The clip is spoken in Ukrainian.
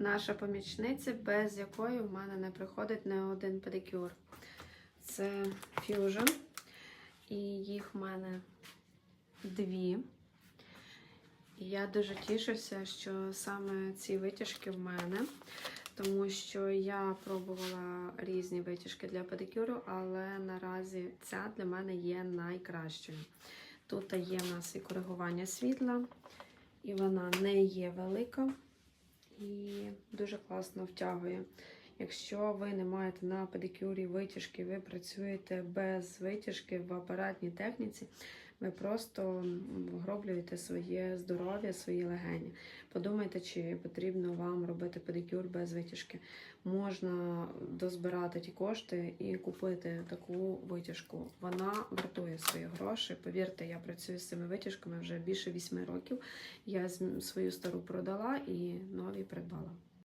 наша помічниця, без якої в мене не приходить не один педикюр. Це Fusion. І їх в мене дві. І я дуже тішуся, що саме ці витяжки в мене, тому що я пробувала різні витяжки для педикюру, але наразі ця для мене є найкращою. Тут є в нас і коригування світла, і вона не є велика і дуже класно втягує. Якщо ви не маєте на педикюрі витяжки, ви працюєте без витяжки в апаратній техніці, ви просто вгроблюєте своє здоров'я, свої легені. Подумайте, чи потрібно вам робити педикюр без витяжки. Можна дозбирати ті кошти і купити таку витяжку. Вона вартує свої гроші. Повірте, я працюю з цими витяжками вже більше 8 років. Я свою стару продала і нові придбала.